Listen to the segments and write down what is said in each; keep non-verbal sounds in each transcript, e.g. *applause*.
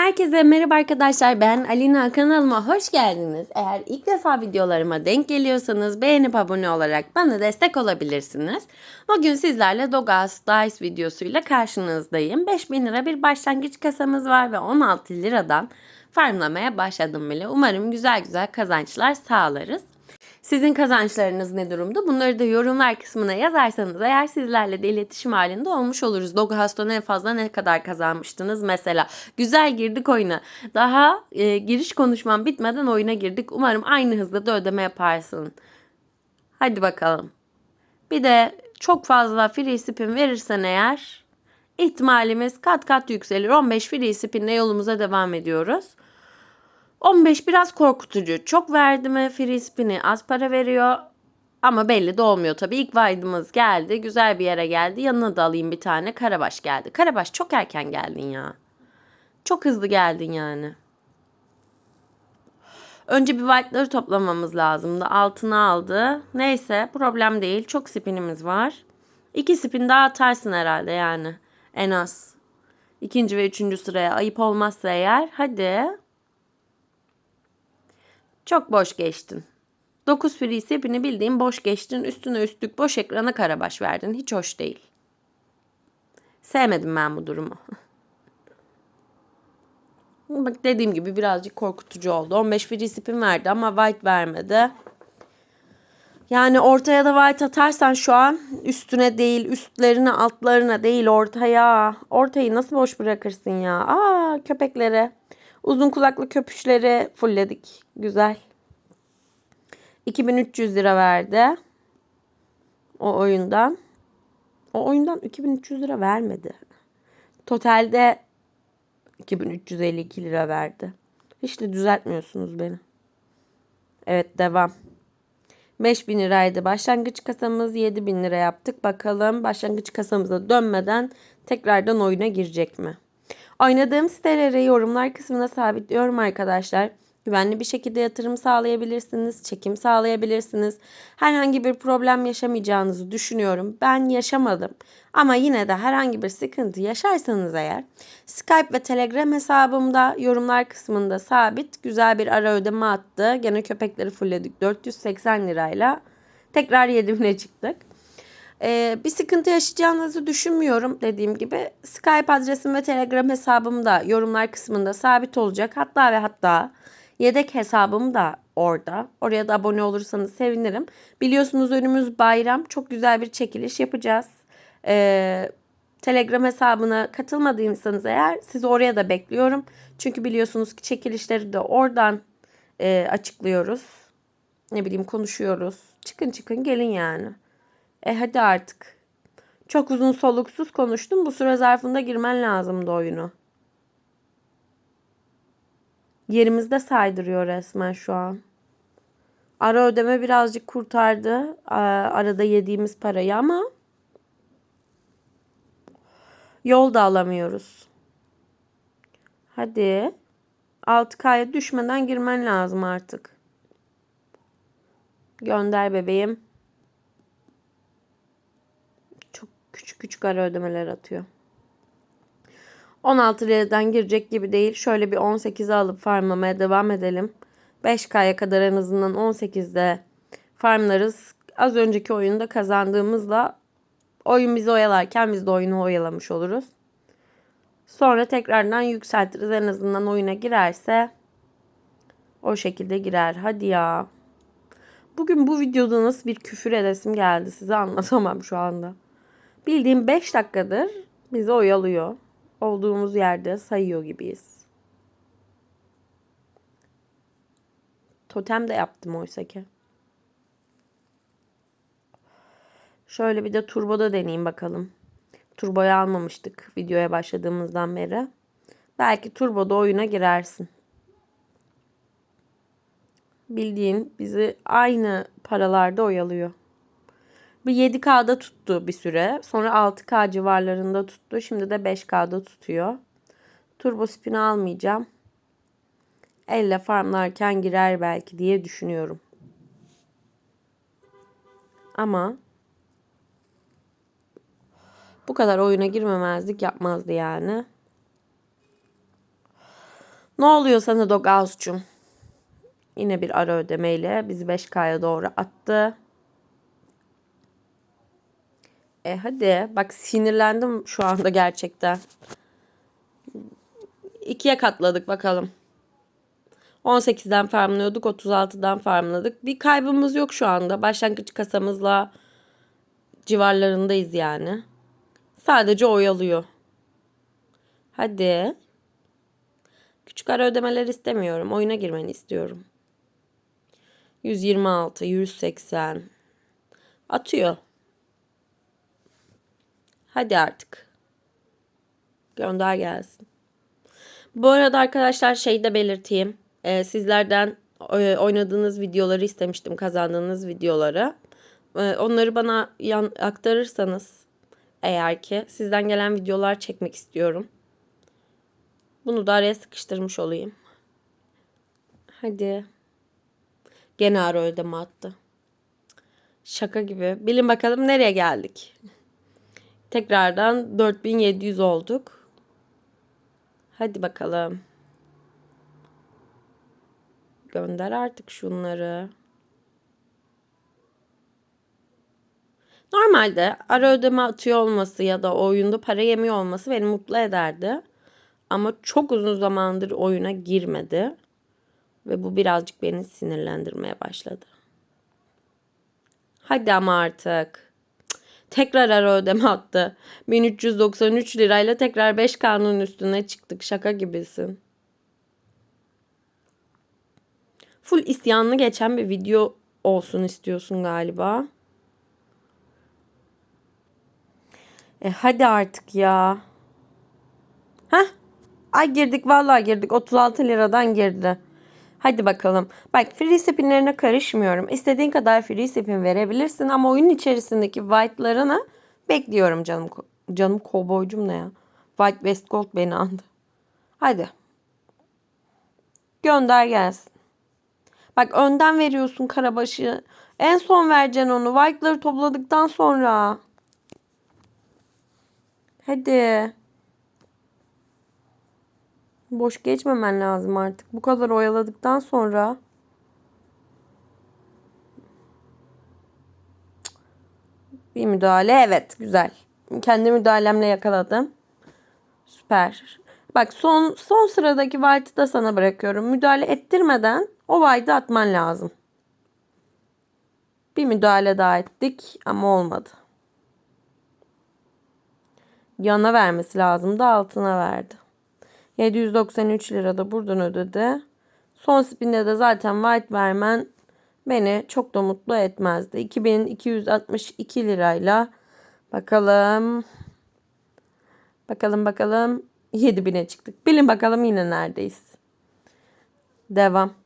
Herkese merhaba arkadaşlar ben Alina kanalıma hoş geldiniz. Eğer ilk defa videolarıma denk geliyorsanız beğenip abone olarak bana destek olabilirsiniz. Bugün sizlerle Dogas Dice videosuyla karşınızdayım. 5000 lira bir başlangıç kasamız var ve 16 liradan farmlamaya başladım bile. Umarım güzel güzel kazançlar sağlarız. Sizin kazançlarınız ne durumda? Bunları da yorumlar kısmına yazarsanız eğer sizlerle de iletişim halinde olmuş oluruz. Doghast'ta en fazla ne kadar kazanmıştınız mesela. Güzel girdik oyuna. Daha e, giriş konuşmam bitmeden oyuna girdik. Umarım aynı hızda da ödeme yaparsın. Hadi bakalım. Bir de çok fazla free spin verirsen eğer ihtimalimiz kat kat yükselir. 15 free spinle yolumuza devam ediyoruz. 15 biraz korkutucu. Çok verdi mi free spin'i az para veriyor. Ama belli de olmuyor tabii. İlk vaydımız geldi. Güzel bir yere geldi. Yanına da alayım bir tane. Karabaş geldi. Karabaş çok erken geldin ya. Çok hızlı geldin yani. Önce bir white'ları toplamamız lazımdı. Altını aldı. Neyse problem değil. Çok spinimiz var. İki spin daha atarsın herhalde yani. En az. İkinci ve üçüncü sıraya ayıp olmazsa eğer. Hadi. Çok boş geçtin. 9 free sepini bildiğin boş geçtin. Üstüne üstlük boş ekrana karabaş verdin. Hiç hoş değil. Sevmedim ben bu durumu. *laughs* Bak dediğim gibi birazcık korkutucu oldu. 15 free spin verdi ama white vermedi. Yani ortaya da white atarsan şu an üstüne değil, üstlerine, altlarına değil ortaya. Ortayı nasıl boş bırakırsın ya? Aa köpekleri. Uzun kulaklı köpüşleri fullledik. Güzel. 2300 lira verdi. O oyundan. O oyundan 2300 lira vermedi. Totalde 2352 lira verdi. Hiç de düzeltmiyorsunuz beni. Evet devam. 5000 liraydı. Başlangıç kasamız 7000 lira yaptık. Bakalım başlangıç kasamıza dönmeden tekrardan oyuna girecek mi? Oynadığım siteleri yorumlar kısmına sabitliyorum arkadaşlar. Güvenli bir şekilde yatırım sağlayabilirsiniz, çekim sağlayabilirsiniz. Herhangi bir problem yaşamayacağınızı düşünüyorum. Ben yaşamadım. Ama yine de herhangi bir sıkıntı yaşarsanız eğer Skype ve Telegram hesabımda yorumlar kısmında sabit güzel bir ara ödeme attı. Gene köpekleri fullledik 480 lirayla. Tekrar *laughs* 7000'e çıktık. Ee, bir sıkıntı yaşayacağınızı düşünmüyorum dediğim gibi. Skype adresim ve Telegram hesabım da yorumlar kısmında sabit olacak. Hatta ve hatta yedek hesabım da orada. Oraya da abone olursanız sevinirim. Biliyorsunuz önümüz bayram. Çok güzel bir çekiliş yapacağız. Ee, Telegram hesabına katılmadıysanız eğer sizi oraya da bekliyorum. Çünkü biliyorsunuz ki çekilişleri de oradan e, açıklıyoruz. Ne bileyim konuşuyoruz. Çıkın çıkın gelin yani. E hadi artık. Çok uzun soluksuz konuştum. Bu süre zarfında girmen lazımdı oyunu. Yerimizde saydırıyor resmen şu an. Ara ödeme birazcık kurtardı. Arada yediğimiz parayı ama yol da alamıyoruz. Hadi. 6K'ya düşmeden girmen lazım artık. Gönder bebeğim. Küçük küçük ara ödemeler atıyor. 16 liradan girecek gibi değil. Şöyle bir 18'e alıp farmlamaya devam edelim. 5K'ya kadar en azından 18'de farmlarız. Az önceki oyunda kazandığımızla oyun bizi oyalarken biz de oyunu oyalamış oluruz. Sonra tekrardan yükseltiriz. En azından oyuna girerse o şekilde girer. Hadi ya. Bugün bu videoda nasıl bir küfür edesim geldi size anlatamam şu anda. Bildiğim 5 dakikadır bizi oyalıyor. Olduğumuz yerde sayıyor gibiyiz. Totem de yaptım oysa ki. Şöyle bir de turboda deneyeyim bakalım. Turboyu almamıştık videoya başladığımızdan beri. Belki turboda oyuna girersin. Bildiğin bizi aynı paralarda oyalıyor. Bir 7K'da tuttu bir süre. Sonra 6K civarlarında tuttu. Şimdi de 5K'da tutuyor. Turbo spin almayacağım. Elle farmlarken girer belki diye düşünüyorum. Ama bu kadar oyuna girmemezlik yapmazdı yani. Ne oluyor sana Doghouse Yine bir ara ödemeyle bizi 5K'ya doğru attı. E hadi bak sinirlendim şu anda gerçekten. İkiye katladık bakalım. 18'den farmlıyorduk 36'dan farmladık. Bir kaybımız yok şu anda. Başlangıç kasamızla civarlarındayız yani. Sadece oyalıyor. Hadi. Küçük ara ödemeler istemiyorum. Oyuna girmeni istiyorum. 126, 180. Atıyor. Hadi artık. Gönder gelsin. Bu arada arkadaşlar şey de belirteyim. Ee, sizlerden e, oynadığınız videoları istemiştim. Kazandığınız videoları. Ee, onları bana yan, aktarırsanız eğer ki sizden gelen videolar çekmek istiyorum. Bunu da araya sıkıştırmış olayım. Hadi. Gene ara ödeme attı. Şaka gibi. Bilin bakalım nereye geldik. Tekrardan 4700 olduk. Hadi bakalım. Gönder artık şunları. Normalde ara ödeme atıyor olması ya da oyunda para yemiyor olması beni mutlu ederdi. Ama çok uzun zamandır oyuna girmedi. Ve bu birazcık beni sinirlendirmeye başladı. Hadi ama artık. Tekrar ara ödeme attı. 1393 lirayla tekrar 5 kanun üstüne çıktık. Şaka gibisin. Full isyanlı geçen bir video olsun istiyorsun galiba. E hadi artık ya. Heh. Ay girdik vallahi girdik. 36 liradan girdi. Hadi bakalım. Bak free spinlerine karışmıyorum. İstediğin kadar free spin verebilirsin ama oyun içerisindeki white'larını bekliyorum canım. Canım kovboycum ne ya? White West Gold beni andı. Hadi. Gönder gelsin. Bak önden veriyorsun karabaşı. En son vereceksin onu. White'ları topladıktan sonra. Hadi. Boş geçmemen lazım artık. Bu kadar oyaladıktan sonra. Bir müdahale. Evet güzel. Kendi müdahalemle yakaladım. Süper. Bak son son sıradaki white'ı da sana bırakıyorum. Müdahale ettirmeden o white'ı atman lazım. Bir müdahale daha ettik ama olmadı. Yana vermesi lazım da altına verdi. 793 lira da buradan ödedi. Son spinde de zaten white vermen beni çok da mutlu etmezdi. 2262 lirayla bakalım bakalım bakalım 7000'e çıktık. Bilin bakalım yine neredeyiz. Devam.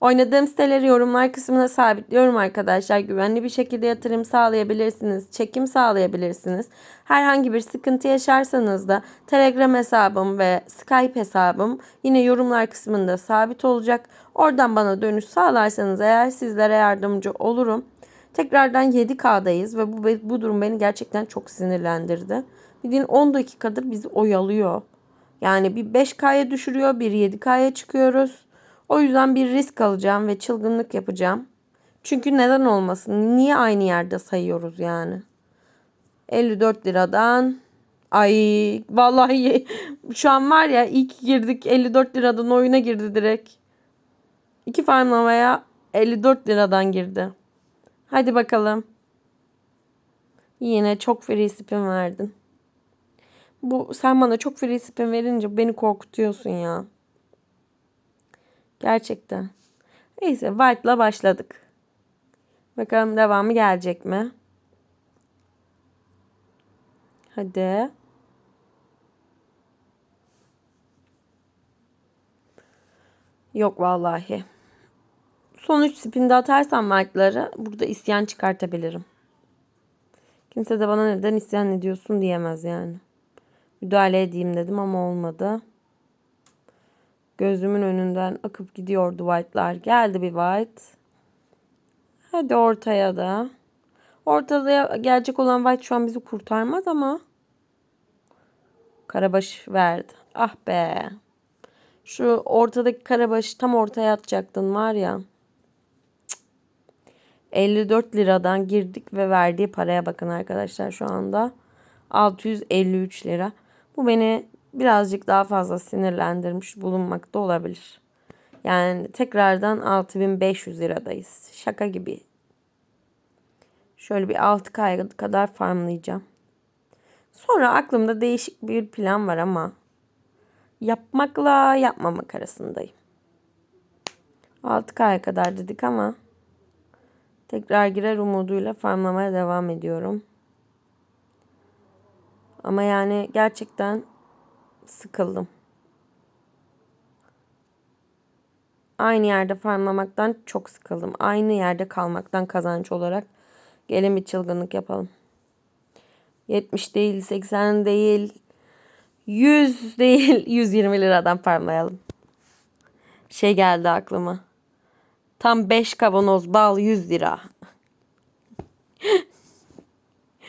Oynadığım siteleri yorumlar kısmına sabitliyorum arkadaşlar. Güvenli bir şekilde yatırım sağlayabilirsiniz. Çekim sağlayabilirsiniz. Herhangi bir sıkıntı yaşarsanız da Telegram hesabım ve Skype hesabım yine yorumlar kısmında sabit olacak. Oradan bana dönüş sağlarsanız eğer sizlere yardımcı olurum. Tekrardan 7K'dayız ve bu, bu durum beni gerçekten çok sinirlendirdi. Bildiğin 10 dakikadır bizi oyalıyor. Yani bir 5K'ya düşürüyor, bir 7K'ya çıkıyoruz. O yüzden bir risk alacağım ve çılgınlık yapacağım. Çünkü neden olmasın? Niye aynı yerde sayıyoruz yani? 54 liradan Ay vallahi *laughs* şu an var ya ilk girdik 54 liradan oyuna girdi direkt. İki farmlamaya 54 liradan girdi. Hadi bakalım. Yine çok free spin verdin. Bu sen bana çok free spin verince beni korkutuyorsun ya. Gerçekten. Neyse White'la başladık. Bakalım devamı gelecek mi? Hadi. Yok vallahi. Son 3 spinde atarsam White'ları burada isyan çıkartabilirim. Kimse de bana neden isyan ediyorsun diyemez yani. Müdahale edeyim dedim ama olmadı. Gözümün önünden akıp gidiyordu white'lar. Geldi bir white. Hadi ortaya da. Ortada gelecek olan white şu an bizi kurtarmaz ama. Karabaş verdi. Ah be. Şu ortadaki karabaşı tam ortaya atacaktın var ya. Cık. 54 liradan girdik ve verdiği paraya bakın arkadaşlar şu anda. 653 lira. Bu beni birazcık daha fazla sinirlendirmiş bulunmakta olabilir. Yani tekrardan 6500 liradayız. Şaka gibi. Şöyle bir 6 kay kadar farmlayacağım. Sonra aklımda değişik bir plan var ama yapmakla yapmamak arasındayım. 6 kaya kadar dedik ama tekrar girer umuduyla farmlamaya devam ediyorum. Ama yani gerçekten sıkıldım. Aynı yerde farmlamaktan çok sıkıldım. Aynı yerde kalmaktan kazanç olarak gelin bir çılgınlık yapalım. 70 değil, 80 değil, 100 değil, *laughs* 120 liradan farmlayalım. Şey geldi aklıma. Tam 5 kavanoz bal 100 lira.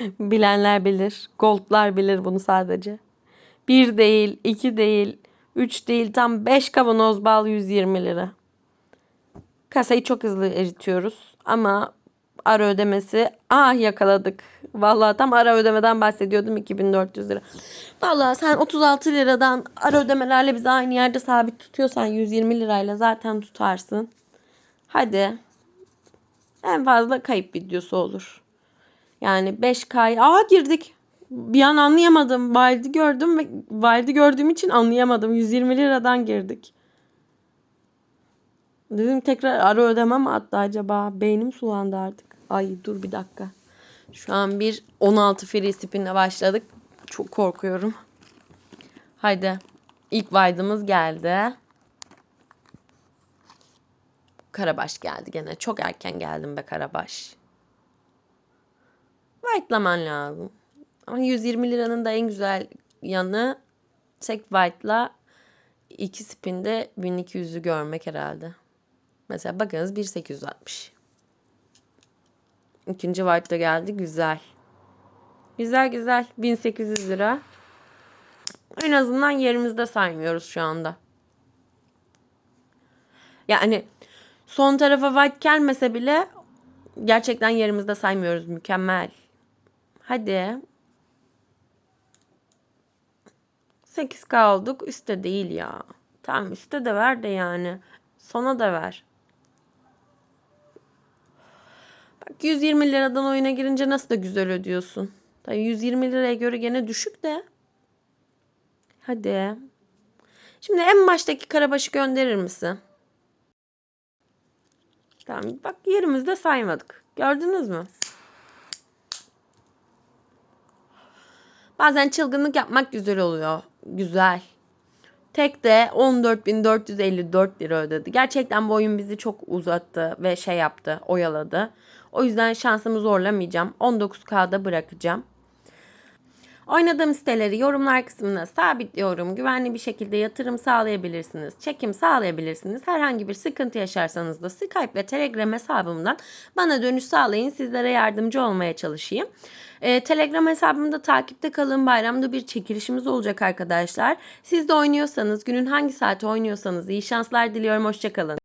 *laughs* Bilenler bilir. Goldlar bilir bunu sadece. Bir değil, iki değil, üç değil tam 5 kavanoz bal 120 lira. Kasayı çok hızlı eritiyoruz ama ara ödemesi ah yakaladık. Vallahi tam ara ödemeden bahsediyordum 2400 lira. Vallahi sen 36 liradan ara ödemelerle bizi aynı yerde sabit tutuyorsan 120 lirayla zaten tutarsın. Hadi. En fazla kayıp videosu olur. Yani 5K. Aa girdik. Bir an anlayamadım. Wild'i gördüm ve Wild'i gördüğüm için anlayamadım. 120 liradan girdik. Dedim tekrar ara ödeme mi attı acaba? Beynim sulandı artık. Ay dur bir dakika. Şu an bir 16 free spin'le başladık. Çok korkuyorum. Haydi. İlk Wild'ımız geldi. Karabaş geldi gene. Çok erken geldim be Karabaş. White'laman lazım. Ama 120 liranın da en güzel yanı tek white'la iki spinde 1200'ü görmek herhalde. Mesela bakınız 1860. İkinci white da geldi. Güzel. Güzel güzel. 1800 lira. En azından yerimizde saymıyoruz şu anda. Yani son tarafa white gelmese bile gerçekten yerimizde saymıyoruz. Mükemmel. Hadi. 8K olduk. Üste değil ya. Tamam üste de ver de yani. Sona da ver. Bak 120 liradan oyuna girince nasıl da güzel ödüyorsun. Tabii 120 liraya göre gene düşük de. Hadi. Şimdi en baştaki karabaşı gönderir misin? Tamam bak yerimizde saymadık. Gördünüz mü? Bazen çılgınlık yapmak güzel oluyor. Güzel. Tek de 14.454 lira ödedi. Gerçekten bu oyun bizi çok uzattı ve şey yaptı, oyaladı. O yüzden şansımı zorlamayacağım. 19K'da bırakacağım. Oynadığım siteleri yorumlar kısmına sabitliyorum. Güvenli bir şekilde yatırım sağlayabilirsiniz. Çekim sağlayabilirsiniz. Herhangi bir sıkıntı yaşarsanız da Skype ve Telegram hesabımdan bana dönüş sağlayın. Sizlere yardımcı olmaya çalışayım. Ee, Telegram hesabımda takipte kalın. Bayramda bir çekilişimiz olacak arkadaşlar. Siz de oynuyorsanız, günün hangi saati oynuyorsanız iyi şanslar diliyorum. Hoşçakalın.